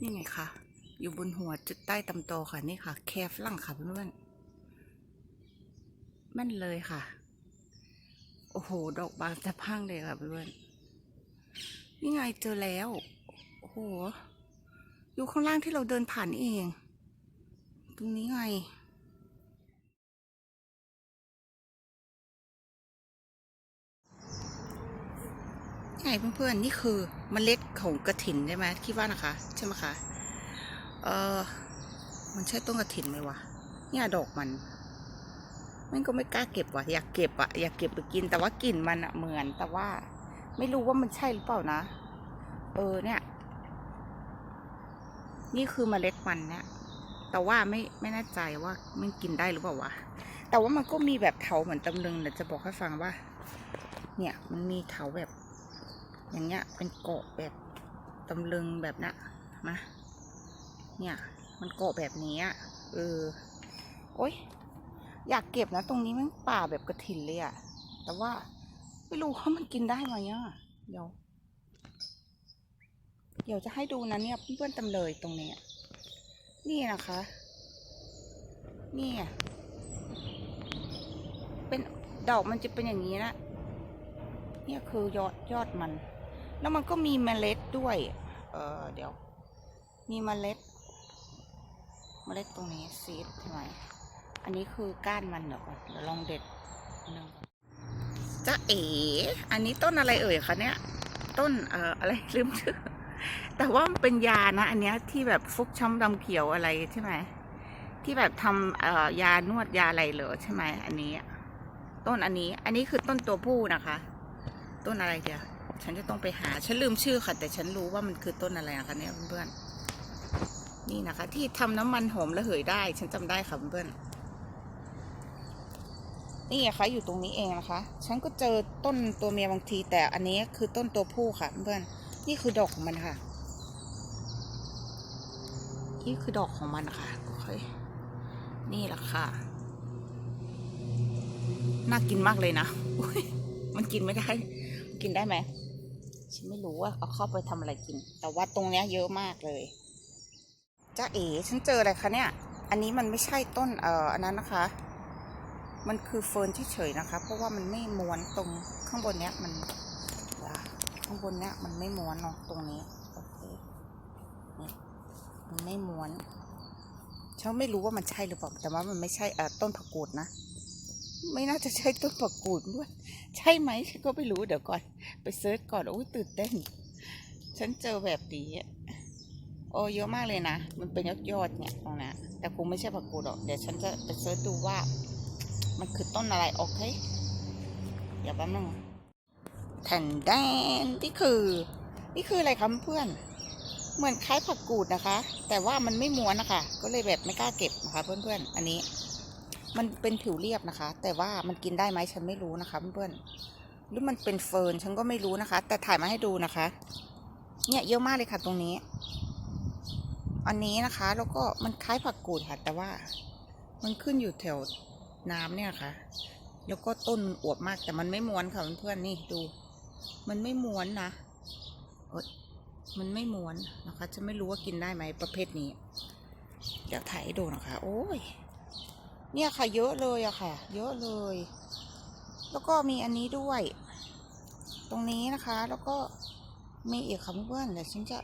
นี่ไงคะอยู่บนหัวจุดใต้ตำโตค่ะนี่ค่ะ แคฟลั่งค่ะเพื่อนๆม่นเลยค่ะ โอ้โห ดอกบานสะพังเลยค่ะเพื่อนๆนี่ไงเจอแล้ว โอ้โห อยู่ข้างล่างที่เราเดินผ่านนี่เอง ตรงนี้ไง ไงเพื่อนๆ นี่คือเมล็ดของกระถินใช่ไหมคิดว่านะคะ ใช่ไหมคะเออมันใช่ต้นกระถินไหมวะเนี่ยดอกมันมันก็ไม่กล้าเก็บว่ะอยากเก็บอะอยากเก็บไปกิน แต่ว่ากลิ่นมันอะเหมือน แต่ว่า ไม่รู้ว่ามันใช่หรือเปล่านะ เออเนี่ย นี่คือเมล็ดมันเนี่ยแต่ว่าไม่ไม่แน่ใจว่ามันกินได้หรือเปล่าวะแต่ว่ามันก็มีแบบเถาเหมือนตำลึงเดี๋ยวจะบอกให้ฟังว่า เนี่ยมันมีเถาแบบ อย่างเงี้ยเป็นเกาะแบบตำลึงแบบนะมาเนี่ย มันเกาะแบบนี้อะเออโอ๊ยอยากเก็บนะ ตรงนี้มันป่าแบบกระถินเลยอะแต่ว่าไม่รู้ว่ามันกินได้ไหมอะเดี๋ยว เดี๋ยวจะให้ดูนะเนี่ยเพื่อนๆตำเลยตรงนี้นี่นะคะ นี่เป็นดอกมันจะเป็นอย่างนี้นะ เนี่ยคือยอดยอดมัน แล้วมันก็มีเมล็ดด้วย เออเดี๋ยว มีเมล็ด เมล็ดตรงนี้ซีดใช่ไหมอันนี้คือก้านมันเดี๋ยวก่อนเดี๋ยวลองเด็ดนหนึงก่อนจ้าเอ๋ อันนี้ต้นอะไรเอ่ยคะเนี่ย ต้นเอ่ออะไรลืมชื่อ แต่ว่ามันเป็นยานะ อันเนี้ยที่แบบฟุกช้ำดำเขียวอะไรใช่ไหม ที่แบบทำเอ่อยานวดยาอะไรเหรอใช่ไหมอันนี้ ต้นอันนี้ อันนี้คือต้นตัวผู้นะคะ ต้นอะไรเดียว ฉันจะต้องไปหา ฉันลืมชื่อค่ะ แต่ฉันรู้ว่ามันคือต้นอะไรนะคะเนี่ยเพื่อนๆนี่นะคะ ที่ทำน้ำมันหอมระเหยได้ ฉันจำได้ค่ะเพื่อนๆนี่นะคะอยู่ตรงนี้เองนะคะ ฉันก็เจอต้นตัวเมียบางที แต่อันนี้คือต้นตัวผู้ค่ะเพื่อนๆนี่คือดอกของมันค่ะ นี่คือดอกของมันนะคะโอเคนี่แหละค่ะ น่ากินมากเลยนะ มันกินไม่ได้ กินได้ไหม ฉันไม่รู้ว่าเอาเข้าไปทำอะไรกิน แต่ว่าตรงเนี้ยเยอะมากเลยจ้าเอ๋ฉันเจออะไรคะเนี่ย อันนี้มันไม่ใช่ต้นเอ่ออันนั้นนะคะ มันคือเฟิร์นเฉยๆนะคะ เพราะว่ามันไม่ม้วนตรงข้างบนเนี้ยมันข้างบนเนี้ยมันไม่ม้วนเนาะตรงนี้โอเคนี่มันไม่ม้วนฉันไม่รู้ว่ามันใช่หรือเปล่าแต่ว่ามันไม่ใช่เอ่อต้นผักกูดนะ ไม่น่าจะใช่ต้นผักกูดด้วย ใช่ไหมฉันก็ไม่รู้เดี๋ยวก่อน ไปเซิร์ชก่อนโอ้ยตื่นเต้น ฉันเจอแบบนี้โอ้เยอะมากเลยนะ มันเป็นยอดยอดเนี่ยตรงนั้นแต่คงไม่ใช่ผักกูดหรอก เดี๋ยวฉันจะไปเซิร์ชดูว่า มันคือต้นอะไรโอเคเดี๋ยวแป๊บนึงแผ่นแดนนี่คือ นี่คืออะไรคะเพื่อน เหมือนคล้ายผักกูดนะคะ แต่ว่ามันไม่ม้วนนะคะ ก็เลยแบบไม่กล้าเก็บนะคะเพื่อนๆ อันนี้ มันเป็นผิวเรียบนะคะ แต่ว่ามันกินได้ไหมฉันไม่รู้นะคะเพื่อนๆหรือมันเป็นเฟิร์นฉันก็ไม่รู้นะคะ แต่ถ่ายมาให้ดูนะคะ เนี่ยเยอะมากเลยค่ะตรงนี้ อันนี้นะคะ แล้วก็มันคล้ายผักกูดค่ะ แต่ว่ามันขึ้นอยู่แถวน้ำเนี่ยค่ะ แล้วก็ต้นมันอวบมาก แต่มันไม่ม้วนค่ะเพื่อนๆนี่ดู มันไม่ม้วนนะเอยมันไม่ม้วนนะคะ จะไม่รู้ว่ากินได้ไหมประเภทนี้ เดี๋ยวถ่ายให้ดูนะคะ โอ้ย เนี่ยค่ะเยอะเลยอะค่ะ เยอะเลย แล้วก็มีอันนี้ด้วย ตรงนี้นะคะ แล้วก็มีอีกค่ะเพื่อนเดี๋ยวฉันจะ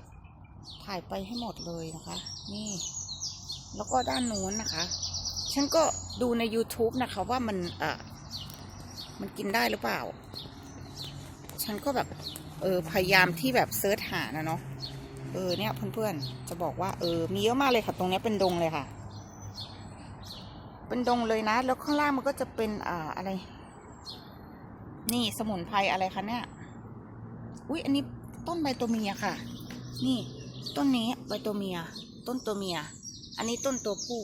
ถ่ายไปให้หมดเลยนะคะ นี่ แล้วก็ด้านนู้นนะคะ ฉันก็ดูใน YouTube นะคะ ว่ามันเอ่อมันกินได้หรือเปล่า ฉันก็แบบ เออพยายามที่แบบเซิร์ชหานะเนาะเออเนี่ยเพื่อนๆจะบอกว่าเออมีเยอะมากเลยค่ะ ตรงนี้เป็นดงเลยค่ะ เป็นดงเลยนะ แล้วข้างล่างมันก็จะเป็นอ่าอะไร นี่สมุนไพรอะไรคะเนี่ย อุ้ยอันนี้ต้นใบตัวเมียค่ะ นี่ ต้นนี้ใบตัวเมีย ต้นตัวเมีย อันนี้ต้นตัวผู้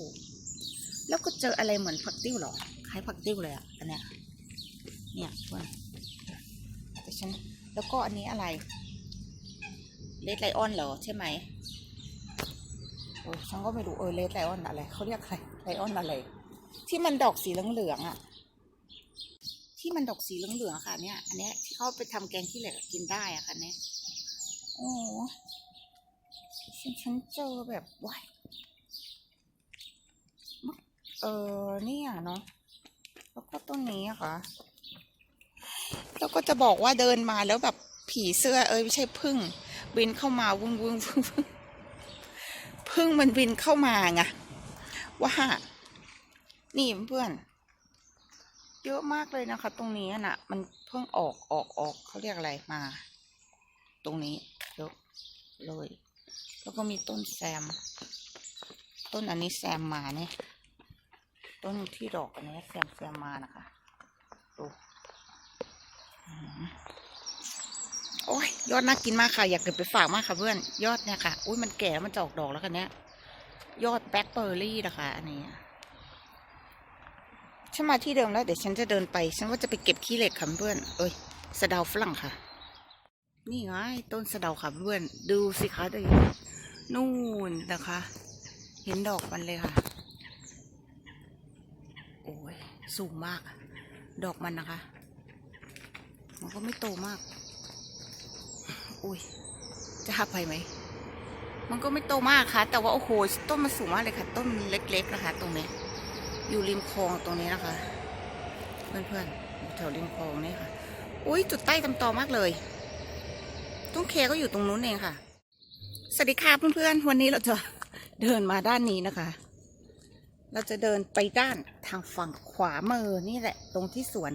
แล้วก็เจออะไรเหมือนผักติ้วเหรอ คล้ายผักติ้วเลยอะอันเนี้ย เนี่ยเพื่อนแต่ฉัน แล้วก็อันนี้อะไร เลดไลออนเหรอใช่ไหมโอ้ฉันก็ไม่รู้เออเลดไลออนอะไรเขาเรียกอะไรไลออนอะไร ที่มันดอกสีเหลืองๆอะ ที่มันดอกสีเหลืองๆอะค่ะ เนี่ย อันเนี้ยที่เขาไปทำแกงขี้เหล็กอะกินได้อะค่ะเนี่ยโอ้ฉันฉันเจอแบบว้ายเออเนี่ยเนาะแล้วก็ต้นนี้อะค่ะ แล้วก็จะบอกว่าเดินมาแล้วแบบผีเสื้อเอ้ยไม่ใช่พึ่ง บินเข้ามาวุ้งวุ้งวุ้งวุ้งพึ่งมันบินเข้ามาไงว่า นี่เพื่อน เยอะมากเลยนะคะ ตรงนี้น่ะมันเพิ่งออกออกออกเขาเรียกอะไรมา ตรงนี้เยอะเลย แล้วก็มีต้นแซม ต้นอันนี้แซมมาเนี่ยต้นที่ดอกอันนี้แซมแซมมานะคะดูอืมโอ้ยยอดน่ากินมากค่ะ อยากเก็บไปฝากมากค่ะเพื่อน ยอดเนี่ยค่ะ อุ้ยมันแก่แล้วมันจะออกดอกแล้วกันเนี้ย ยอดแบล็คเบอร์รี่นะคะ อันนี้ ฉันมาที่เดิมแล้ว เดี๋ยวฉันจะเดินไป ฉันว่าจะไปเก็บขี้เหล็กค่ะเพื่อน เอ้ยสะเดาฝรั่งค่ะ นี่ไงต้นสะเดาค่ะเพื่อน ดูสิคะเดูนู่นนะคะ เห็นดอกมันเลยค่ะ โอ้ยสูงมาก ดอกมันนะคะ มันก็ไม่โตมาก อุ้ยจะหักไปไหมมันก็ไม่โตมากค่ะ แต่ว่าโอ้โหต้นมันสูงมากเลยค่ะ ต้นเล็ก ๆ นะคะ ตรงนี้ อยู่ริมคลองตรงนี้นะคะ เพื่อนๆแถวริมคลองนี่ค่ะ อุ้ยจุดใต้ตำตอมากเลยต้นเคก็อยู่ตรงนู้นเองค่ะ สวัสดีค่ะเพื่อนๆ วันนี้เราจะเดินมาด้านนี้นะคะ เราจะเดินไปด้านทางฝั่งขวามือนี่แหละ ตรงที่สวน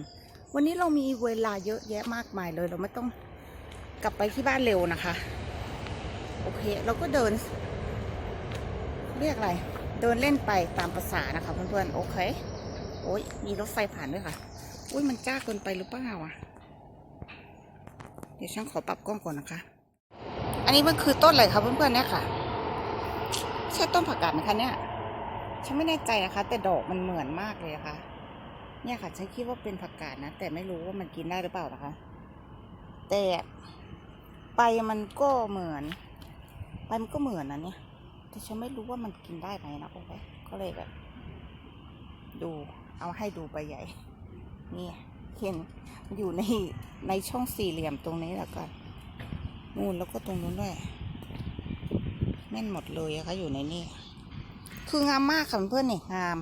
วันนี้เรามีเวลาเยอะแยะมากมายเลย เราไม่ต้องกลับไปที่บ้านเร็วนะคะ โอเค เราก็เดิน เรียกอะไร เดินเล่นไปตามภาษานะคะเพื่อนๆโอเคโอ้ยมีรถไฟผ่านด้วยค่ะอุ้ยมันจ้าเกินไปหรือเปล่าอะเดี๋ยวฉันขอปรับกล้องก่อนนะคะ อันนี้มันคือต้นอะไรคะเพื่อนๆเนี่ยค่ะ ใช่ต้นผักกาดไหมคะเนี่ย ฉันไม่แน่ใจนะคะ แต่ดอกมันเหมือนมากเลยนะคะเนี่ยค่ะ ฉันคิดว่าเป็นผักกาดนะ แต่ไม่รู้ว่ามันกินได้หรือเปล่านะคะ แต่ใบมันก็เหมือนใบมันก็เหมือนนะเนี่ย แต่ฉันไม่รู้ว่ามันกินได้ไหมนะโอเคก็เลยแบบ ดูเอาให้ดูใบใหญ่ นี่เห็นอยู่ในในช่องสี่เหลี่ยมตรงนี้แล้วก็นู่นแล้วก็ตรงนู้นด้วยแม่นหมดเลยอะคะอยู่ในนี่ คืองามมากค่ะเพื่อนๆนี่งาม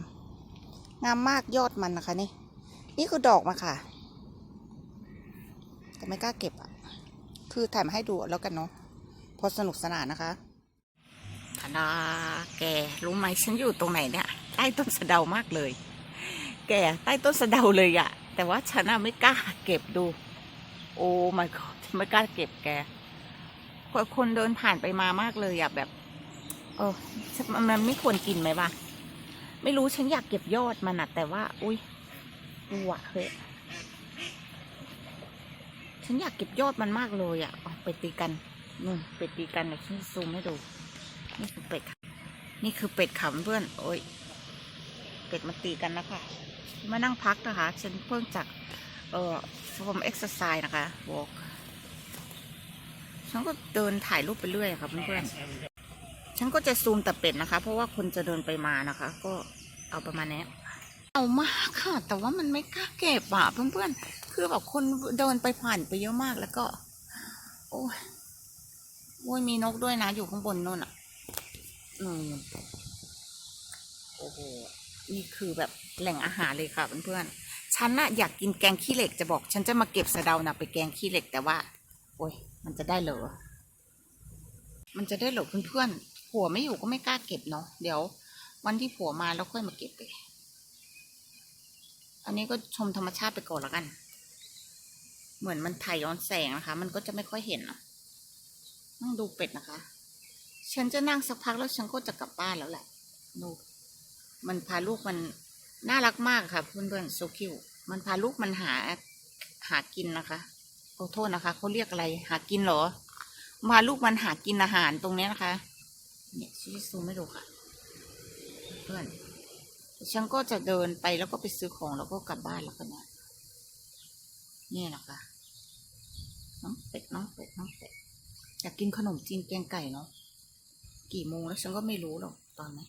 งามมากยอดมันนะคะนี่ นี่คือดอกมาค่ะ แต่ไม่กล้าเก็บอะคือถ่ายมาให้ดูแล้วกันเนาะพอสนุกสนานนะคะ ธนาแกรู้ไหมฉันอยู่ตรงไหนเนี่ยใต้ต้นสะเดามากเลย แกใต้ต้นสะเดาเลยอะแต่ว่าฉันอะไม่กล้าเก็บดู โอ้ไม่ไม่กล้าเก็บแกคนเดินผ่านไปมามากเลยอะแบบ เออมันมันไม่ควรกินไหมวะไม่รู้ฉันอยากเก็บยอดมันอะแต่ว่า อุ้ยดูอะเฮ้ยฉันอยากเก็บยอดมันมากเลยอะเอาไปตีกันนู่นไปตีกันเดี๋ยวฉันซูมให้ดู นี่คือเป็ดนี่คือเป็ดขำเพื่อน โอ้ย เป็ดมันตีกันนะคะ มานั่งพักนะคะฉันเพิ่งจากเอ่อฟอร์มเอ็กซ์ไซส์นะคะวอล์กฉันก็เดินถ่ายรูปไปเรื่อยค่ะเพื่อนๆ ฉันก็จะซูมแต่เป็ดนะคะ เพราะว่าคนจะเดินไปมานะคะ ก็เอาประมาณนี้เอามากค่ะ แต่ว่ามันไม่กล้าเก็บอะเพื่อนๆ คือแบบคนเดินไปผ่านไปเยอะมากแล้วก็ โอ้ยโอ้ยมีนกด้วยนะ อยู่ข้างบนนู่นอะ อืมโอ้โห นี่คือแบบแหล่งอาหารเลยค่ะเพื่อนๆ ฉันน่ะอยากกินแกงขี้เหล็กจะบอก ฉันจะมาเก็บสะเดานะไปแกงขี้เหล็กแต่ว่า โอ้ย มันจะได้เหรอ มันจะได้เหรอเพื่อนๆ ผัวไม่อยู่ก็ไม่กล้าเก็บเนาะ เดี๋ยว วันที่ผัวมาแล้วค่อยมาเก็บไป อันนี้ก็ชมธรรมชาติไปก่อนล้วกัน เหมือนมันถ่ายย้อนแสงนะคะ มันก็จะไม่ค่อยเห็นนะนั่งดูเป็ดนะคะ ฉันจะนั่งสักพักแล้วฉันก็จะกลับบ้านแล้วแหละดูมันพาลูกมันน่ารักมากค่ะเพื่อนๆโซคิวมันพาลูกมันหาหากินนะคะขอโทษนะคะเขาเรียกอะไรหากินเหรอพาลูกมันหากินอาหารตรงนี้นะคะ เนี่ยชี้ซูไม่ดูค่ะ เพื่อนฉันก็จะเดินไปแล้วก็ไปซื้อของแล้วก็กลับบ้านแล้วกันนะนี่แหละค่ะน้องเป็ดน้องเป็ดน้องเป็ดอยากกินขนมจีนแกงไก่เนาะ กี่โมงแล้วฉันก็ไม่รู้หรอกตอนนี้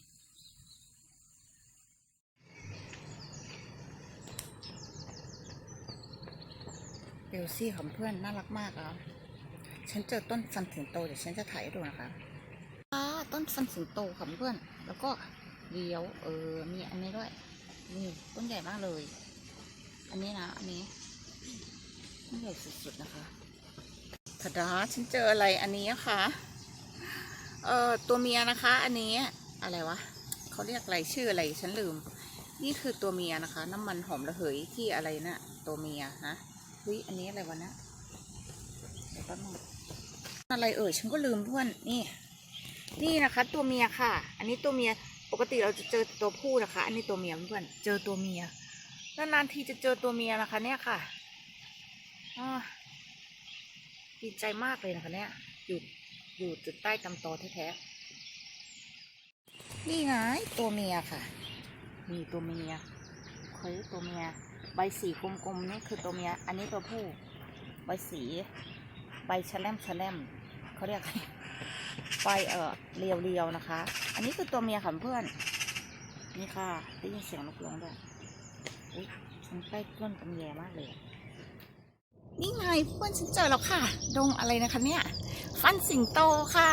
เดลซี่ของเพื่อนน่ารักมากอะฉันเจอต้นฟันถึงโตเดี๋ยวฉันจะถ่ายให้ดูนะคะอ้าต้นฟันสิงโตค่ะเพื่อน แล้วก็เลี้ยว เออ มีอันนี้ด้วย นี่ต้นใหญ่มากเลย อันนี้นะ อันนี้ต้นใหญ่สุดๆนะคะทาดาฉันเจออะไรอันนี้นะคะ เอ่อตัวเมียนะคะ อันนี้อะไรวะเขาเรียกอะไรชื่ออะไรฉันลืม นี่คือตัวเมียนะคะ น้ำมันหอมระเหยที่อะไรนะ่ะตัวเมียนะเฮ้ยอันนี้อะไรวะนะเดี๋ยวแป๊บนึงอะไรเอ่ยฉันก็ลืมเพื่อนนี่ นี่นะคะ ตัวเมียค่ะ อันนี้ตัวเมียปกติเราจะเจอตัวผู้นะคะ อันนี้ตัวเมียเพื่อนเจอตัวเมียนานๆทีจะเจอตัวเมียนะคะ เนี่ยค่ะอ่าดีใจมากเลยนะคะเนี่ยอยู่ อยู่จุดใต้ตำตอแท้ๆนี่ไงตัวเมียค่ะนี่ตัวเมียเฮ้ยตัวเมีย ใบสีกลมๆนี่คือตัวเมีย อันนี้ตัวผู้ ใบสี ใบชะแลมชะแลมเขาเรียกอะไรใบเออเรียวๆนะคะ อันนี้คือตัวเมียค่ะเพื่อน นี่ค่ะ ได้ยินเสียงนกร้องด้วยอุ้ยฉันใกล้ต้นตำแยมากเลยนี่ไงเพื่อนฉันเจอแล้วค่ะ ดงอะไรนะคะเนี่ย ฟันสิงโตค่ะ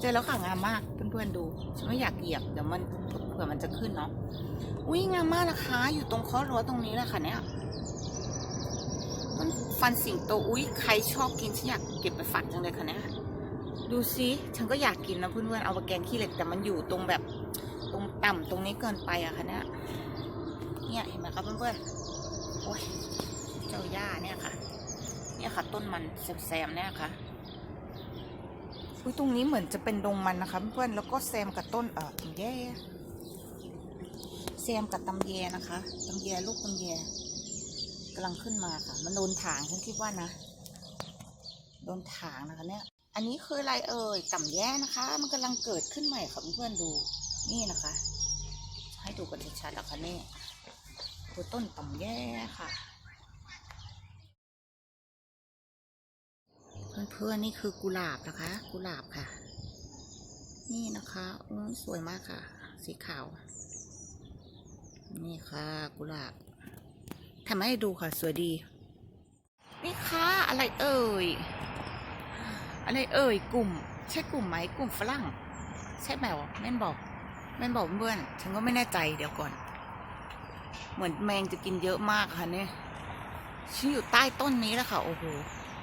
เจอแล้วค่ะงามมากเพื่อนๆดูฉันไม่อยากเหยียบเดี๋ยวมันเผื่อมันจะขึ้นเนาะอุ้ยงามมากนะคะ อยู่ตรงข้อรั้วตรงนี้แหละค่ะเนี่ยมันฟันสิงโตอุ้ยใครชอบกินฉันอยากเก็บไปฝักจังเลยค่ะเนี่ยดูสิฉันก็อยากกินนะเพื่อนๆเอาไปแกงขี้เหล็กแต่มันอยู่ตรงแบบตรงต่ำตรงนี้เกินไปอะค่ะเนี่ยเนี่ยเห็นไหมครับเพื่อนๆโอ้ยเจ้าหญ้าเนี่ยค่ะ เนี่ยค่ะ ต้นมันแซมๆเนี่ยค่ะอุ้ยตรงนี้เหมือนจะเป็นดงมันนะคะเพื่อนแล้วก็แซมกับต้นเออตำแย่แซมกับตำแยนะคะตำแยลูกตำแยกำลังขึ้นมาค่ะ มันโดนถางฉันคิดว่านะโดนถางนะคะเนี่ย อันนี้คืออะไรเอ่ยตำแย่นะคะ มันกำลังเกิดขึ้นใหม่ค่ะเพื่อนดูนี่นะคะ ให้ดูกันชัดๆนะคะนี่คือต้นต่ำแย่ค่ะ พื่อนนี่คือกุหลาบนะคะ กุหลาบค่ะ นี่นะคะโอ้ยสวยมากค่ะ สีขาว นี่ค่ะ กุหลาบทำให้ดูค่ะ สวยดี นี่ค่ะ อะไรเอ่ย อะไรเอ่ย กลุ่ม ใช่กลุ่มไหมกลุ่มฝรั่ง ใช่ไหมวะแม่นบอก แม่นบอกเพื่อน ฉันก็ไม่แน่ใจเดี๋ยวก่อน เหมือนแมงจะกินเยอะมากค่ะเนี่ยฉันอยู่ใต้ต้นนี้แหละค่ะ โอ้โห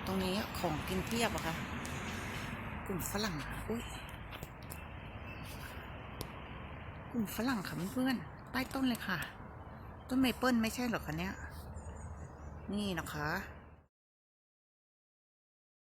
ตรงนี้ของกินเพียบอะค่ะ กลุ่มฝรั่งอุ้ยกลุ่มฝรั่งค่ะเพื่อนๆใต้ต้นเลยค่ะ ต้นเมเปิลไม่ใช่หรอคะเนี่ย นี่นะคะ